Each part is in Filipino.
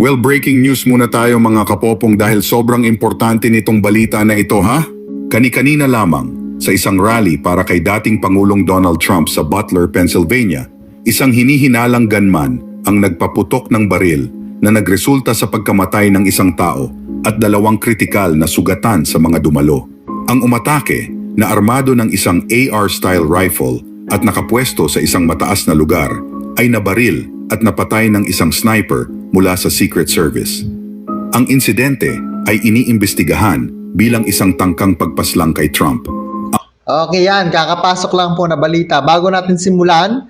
Well, breaking news muna tayo mga kapopong dahil sobrang importante nitong balita na ito ha? Kani-kanina lamang sa isang rally para kay dating Pangulong Donald Trump sa Butler, Pennsylvania, isang hinihinalang gunman ang nagpaputok ng baril na nagresulta sa pagkamatay ng isang tao at dalawang kritikal na sugatan sa mga dumalo. Ang umatake na armado ng isang AR-style rifle at nakapwesto sa isang mataas na lugar ay nabaril at napatay ng isang sniper mula sa Secret Service. Ang insidente ay iniimbestigahan bilang isang tangkang pagpaslang kay Trump. Okay yan, kakapasok lang po na balita. Bago natin simulan,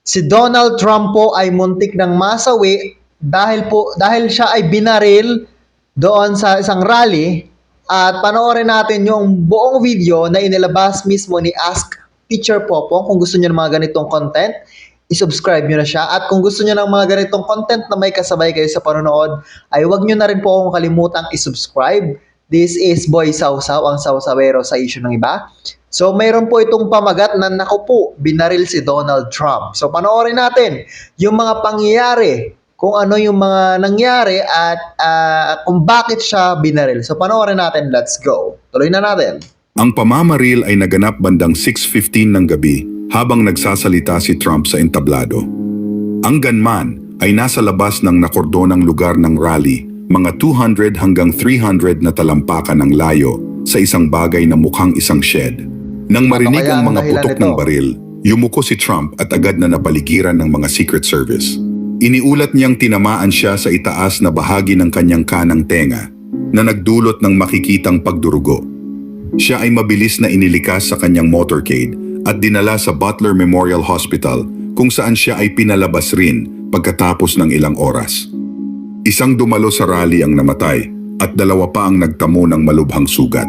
si Donald Trump po ay muntik ng masawi dahil po dahil siya ay binaril doon sa isang rally at panoorin natin yung buong video na inilabas mismo ni Ask Teacher Popo. Kung gusto niyo ng mga ganitong content, i-subscribe nyo na siya. At kung gusto nyo ng mga ganitong content na may kasabay kayo sa panonood, ay huwag nyo na rin po akong kalimutang i-subscribe. This is Boy Sausaw, ang sausawero sa issue ng iba. So, mayroon po itong pamagat na naku po, binaril si Donald Trump. So, panoorin natin yung mga pangyayari, kung ano yung mga nangyari at ah, kung bakit siya binaril. So, panoorin natin. Let's go. Tuloy na natin. Ang pamamaril ay naganap bandang 6.15 ng gabi habang nagsasalita si Trump sa entablado. Ang gunman ay nasa labas ng nakordonang lugar ng rally, mga 200 hanggang 300 na talampakan ng layo sa isang bagay na mukhang isang shed. Nang marinig ang mga putok ng baril, yumuko si Trump at agad na napaligiran ng mga Secret Service. Iniulat niyang tinamaan siya sa itaas na bahagi ng kanyang kanang tenga na nagdulot ng makikitang pagdurugo. Siya ay mabilis na inilikas sa kanyang motorcade at dinala sa Butler Memorial Hospital kung saan siya ay pinalabas rin pagkatapos ng ilang oras. Isang dumalo sa rally ang namatay at dalawa pa ang nagtamo ng malubhang sugat.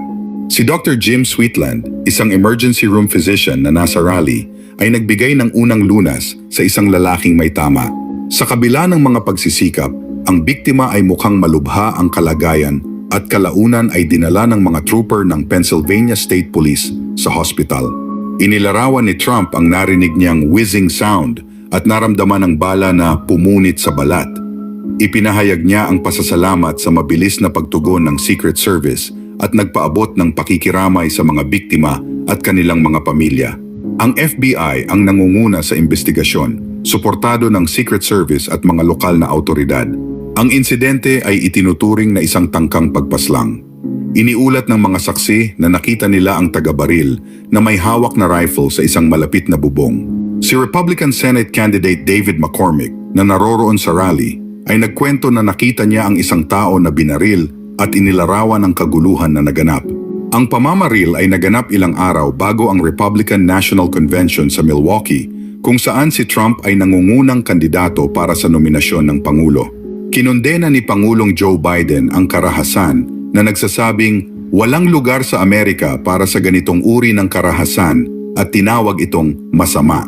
Si Dr. Jim Sweetland, isang emergency room physician na nasa rally, ay nagbigay ng unang lunas sa isang lalaking may tama. Sa kabila ng mga pagsisikap, ang biktima ay mukhang malubha ang kalagayan at kalaunan ay dinala ng mga trooper ng Pennsylvania State Police sa hospital. Inilarawan ni Trump ang narinig niyang whizzing sound at naramdaman ng bala na pumunit sa balat. Ipinahayag niya ang pasasalamat sa mabilis na pagtugon ng Secret Service at nagpaabot ng pakikiramay sa mga biktima at kanilang mga pamilya. Ang FBI ang nangunguna sa investigasyon, suportado ng Secret Service at mga lokal na autoridad. Ang insidente ay itinuturing na isang tangkang pagpaslang. Iniulat ng mga saksi na nakita nila ang taga-baril na may hawak na rifle sa isang malapit na bubong. Si Republican Senate candidate David McCormick na naroroon sa rally ay nagkwento na nakita niya ang isang tao na binaril at inilarawan ng kaguluhan na naganap. Ang pamamaril ay naganap ilang araw bago ang Republican National Convention sa Milwaukee kung saan si Trump ay nangungunang kandidato para sa nominasyon ng Pangulo. Kinondena ni Pangulong Joe Biden ang karahasan na nagsasabing walang lugar sa Amerika para sa ganitong uri ng karahasan at tinawag itong masama.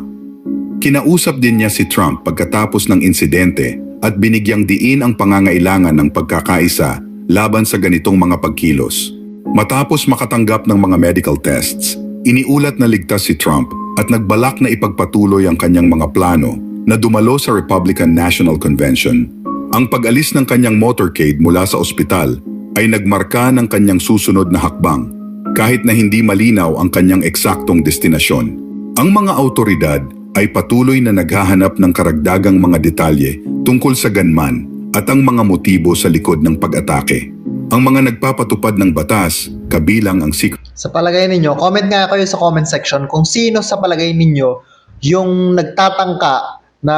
Kinausap din niya si Trump pagkatapos ng insidente at binigyang diin ang pangangailangan ng pagkakaisa laban sa ganitong mga pagkilos. Matapos makatanggap ng mga medical tests, iniulat na ligtas si Trump at nagbalak na ipagpatuloy ang kanyang mga plano na dumalo sa Republican National Convention. Ang pag-alis ng kanyang motorcade mula sa ospital ay nagmarka ng kanyang susunod na hakbang kahit na hindi malinaw ang kanyang eksaktong destinasyon. Ang mga autoridad ay patuloy na naghahanap ng karagdagang mga detalye tungkol sa gunman at ang mga motibo sa likod ng pag-atake. Ang mga nagpapatupad ng batas, kabilang ang Secret Sa palagay ninyo, comment nga kayo sa comment section kung sino sa palagay ninyo yung nagtatangka na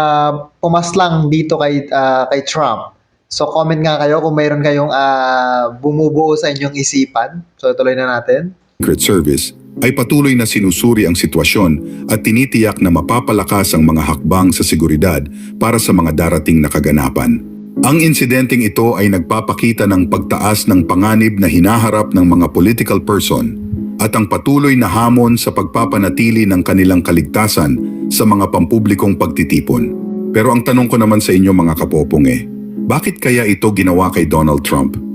pumaslang dito kay ah, kay Trump. So comment nga kayo kung mayroon kayong ah, bumubuo sa inyong isipan. So tuloy na natin. Service ay patuloy na sinusuri ang sitwasyon at tinitiyak na mapapalakas ang mga hakbang sa seguridad para sa mga darating na kaganapan. Ang insidenteng ito ay nagpapakita ng pagtaas ng panganib na hinaharap ng mga political person at ang patuloy na hamon sa pagpapanatili ng kanilang kaligtasan sa mga pampublikong pagtitipon. Pero ang tanong ko naman sa inyo mga kapopong eh, bakit kaya ito ginawa kay Donald Trump?